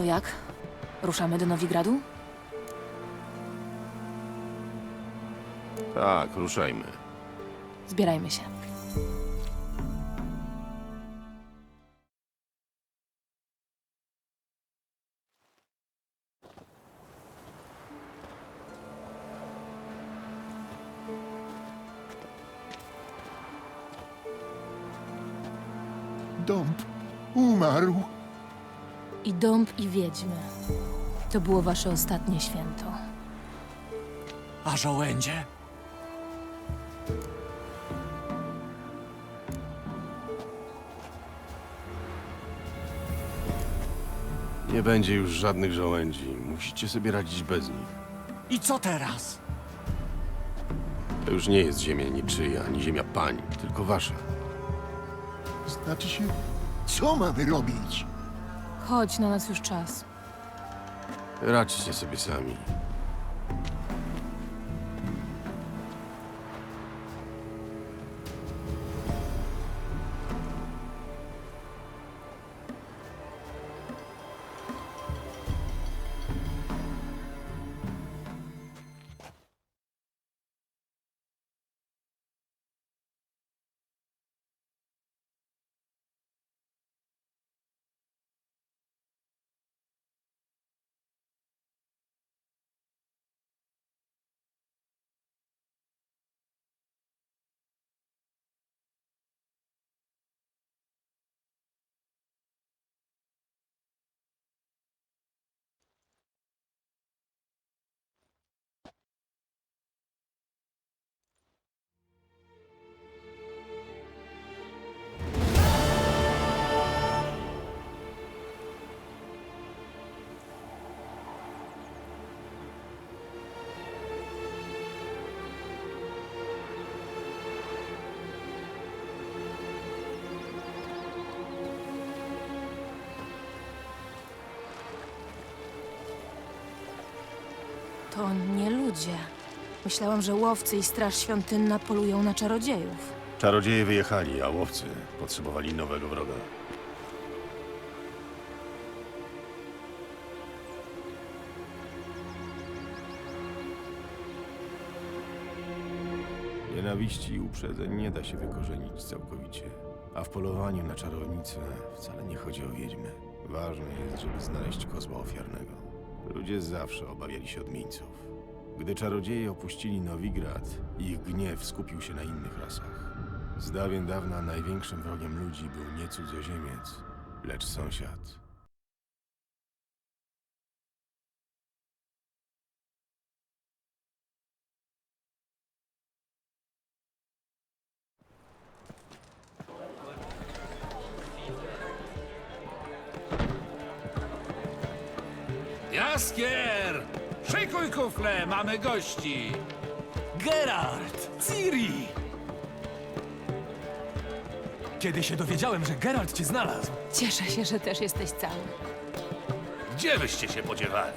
To jak? Ruszamy do Nowigradu? Tak, ruszajmy. Zbierajmy się. Dąb umarł. I dąb, i wiedźmy. To było wasze ostatnie święto. A żołędzie? Nie będzie już żadnych żołędzi. Musicie sobie radzić bez nich. I co teraz? To już nie jest ziemia niczyja, ani ziemia pań, tylko wasza. Znaczy się, co mamy robić? Chodź, na nas już czas. Radźcie sobie sami. To nie ludzie. Myślałam, że łowcy i straż świątynna polują na czarodziejów. Czarodzieje wyjechali, a łowcy potrzebowali nowego wroga. Nienawiści i uprzedzeń nie da się wykorzenić całkowicie. A w polowaniu na czarownicę wcale nie chodzi o wiedźmy. Ważne jest, żeby znaleźć kozła ofiarnego. Ludzie zawsze obawiali się odmieńców. Gdy czarodzieje opuścili Nowigrad, ich gniew skupił się na innych rasach. Z dawien dawna największym wrogiem ludzi był nie cudzoziemiec, lecz sąsiad. Jaskier! Szykuj kufle, mamy gości! Geralt! Ciri! Kiedy się dowiedziałem, że Geralt cię znalazł, Cieszę się, że też jesteś cały. Gdzie wyście się podziewali?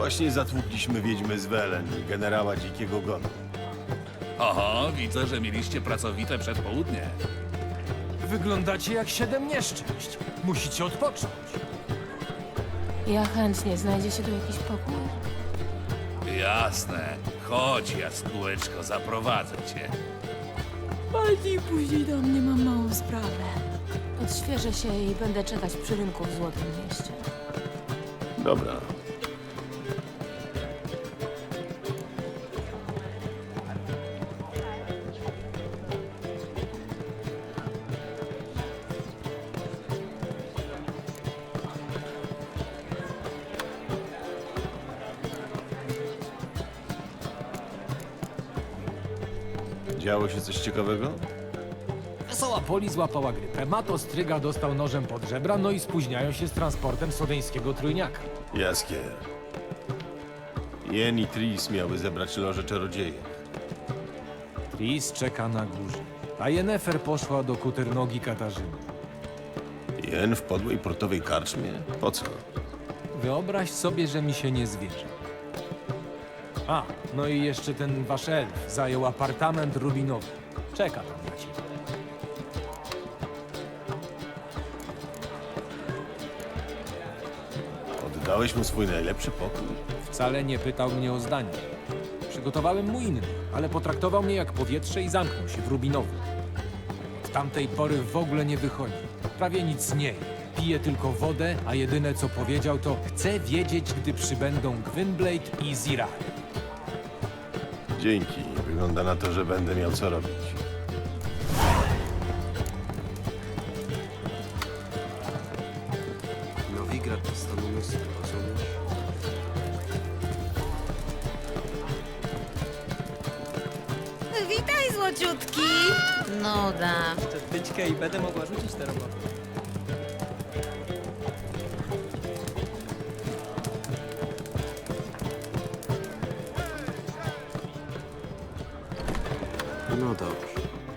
Właśnie zatłukliśmy wiedźmy z Welen i generała Dzikiego Gonu. Oho, widzę, że mieliście pracowite przedpołudnie. wyglądacie jak siedem nieszczęść. Musicie odpocząć. Ja chętnie. Znajdzie się tu jakiś pokój? Jasne. Chodź, jaskółeczko, zaprowadzę cię. Bardziej później do mnie mam małą sprawę. Odświeżę się i będę czekać przy rynku w Złotym Mieście. Dobra. Działo się coś ciekawego? Wesoła Poli złapała grypę, Mato Stryga dostał nożem pod żebra, no i spóźniają się z transportem sodeńskiego trójniaka. Jaskier. Jen i Tris miały zebrać loże czarodzieje. Tris czeka na górze, a Yennefer poszła do kuternogi Katarzyny. Jen w podłej portowej karczmie? Po co? Wyobraź sobie, że mi się nie zwierzy. A, no i jeszcze ten wasz elf zajął apartament rubinowy. Czeka tam na ciebie. Oddałeś mu swój najlepszy pokój? Wcale nie pytał mnie o zdanie. Przygotowałem mu inny, ale potraktował mnie jak powietrze i zamknął się w rubinowy. Od tamtej pory w ogóle nie wychodzi. Prawie nic nie je. Pije tylko wodę, a jedyne co powiedział to chce wiedzieć, gdy przybędą Gwynblade i Zira. Dzięki. Wygląda na to, że będę miał co robić. Nowigrad to stan umysłu, rozumiesz? Witaj, złociutki! Nuda. Tyczkę i będę mogła rzucić tę robotę. No dobrze.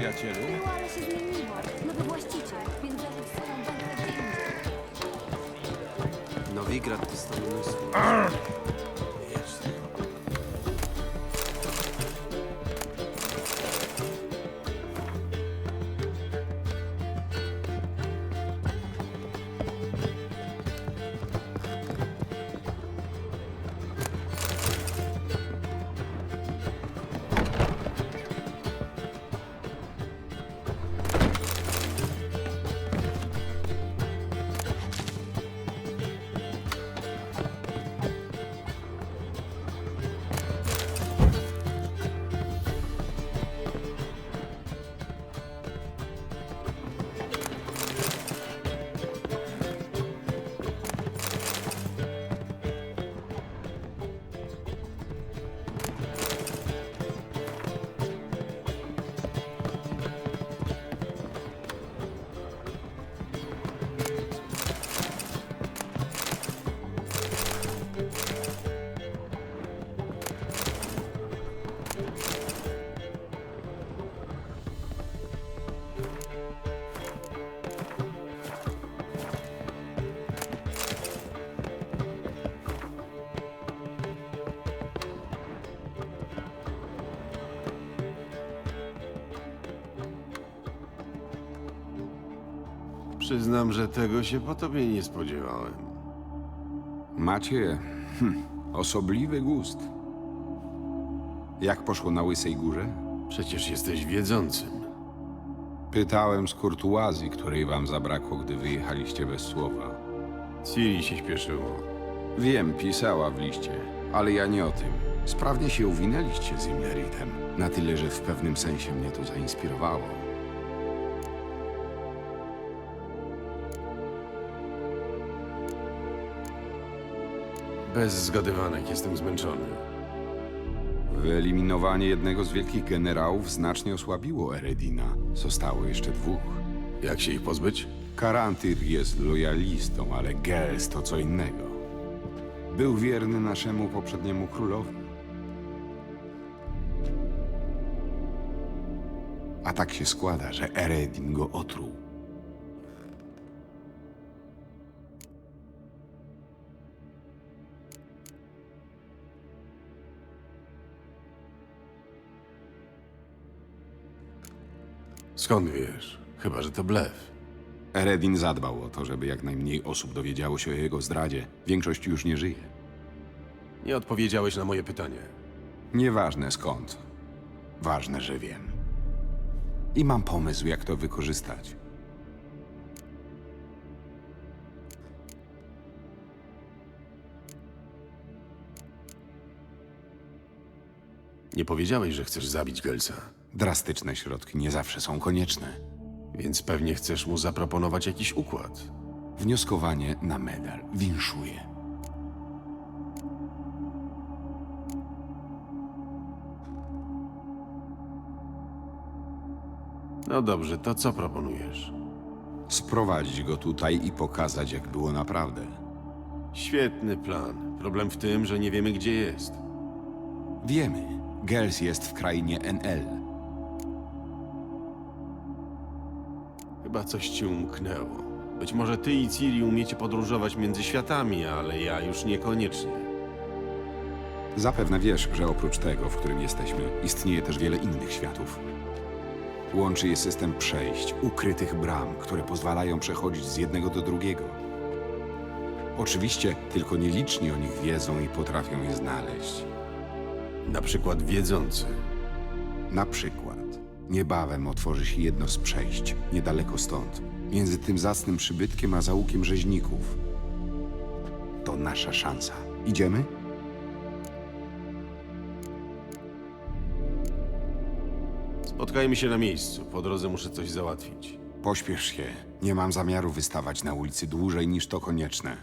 Przyjacielu? Było, ale się zmieniło. Nowy właściciel, więc zażył swoją bankę gdzie indziej. Nowigrad to stan umysłu. Przyznam, że tego się po tobie nie spodziewałem. Macie hm, osobliwy gust. Jak poszło na Łysej Górze? Przecież jesteś wiedzącym. Pytałem z kurtuazji, której wam zabrakło, gdy wyjechaliście bez słowa. Ciri się śpieszyło. Wiem, pisała w liście, ale ja nie o tym. Sprawnie się uwinęliście z Imleritem. Na tyle, że w pewnym sensie mnie to zainspirowało. Bez zgadywanek jestem zmęczony. Wyeliminowanie jednego z wielkich generałów znacznie osłabiło Eredina. Zostało jeszcze dwóch. Jak się ich pozbyć? Karantyr jest lojalistą, ale Gels to co innego. Był wierny naszemu poprzedniemu królowi. A tak się składa, że Eredin go otruł. Skąd wiesz? Chyba, że to blef. Eredin zadbał o to, żeby jak najmniej osób dowiedziało się o jego zdradzie. Większość już nie żyje. Nie odpowiedziałeś na moje pytanie. Nieważne skąd. Ważne, że wiem. I mam pomysł, jak to wykorzystać. Nie powiedziałeś, że chcesz zabić Gelsa, Drastyczne środki nie zawsze są konieczne. więc pewnie chcesz mu zaproponować jakiś układ. Wnioskowanie na medal winszuje. No dobrze, to co proponujesz? Sprowadzić go tutaj i pokazać, jak było naprawdę. Świetny plan. Problem w tym, że nie wiemy, gdzie jest. Wiemy, Gels jest w krainie NL. Chyba coś ci umknęło. Być może ty i Ciri umiecie podróżować między światami, ale ja już niekoniecznie. Zapewne wiesz, że oprócz tego, w którym jesteśmy, istnieje też wiele innych światów. Łączy je system przejść, ukrytych bram, które pozwalają przechodzić z jednego do drugiego. Oczywiście tylko nieliczni o nich wiedzą i potrafią je znaleźć. Na przykład wiedzący. Na przykład, niebawem otworzy się jedno z przejść, niedaleko stąd, między tym zacnym przybytkiem a załukiem rzeźników. To nasza szansa. Idziemy? Spotkajmy się na miejscu. Po drodze muszę coś załatwić. Pośpiesz się. Nie mam zamiaru wystawać na ulicy dłużej niż to konieczne.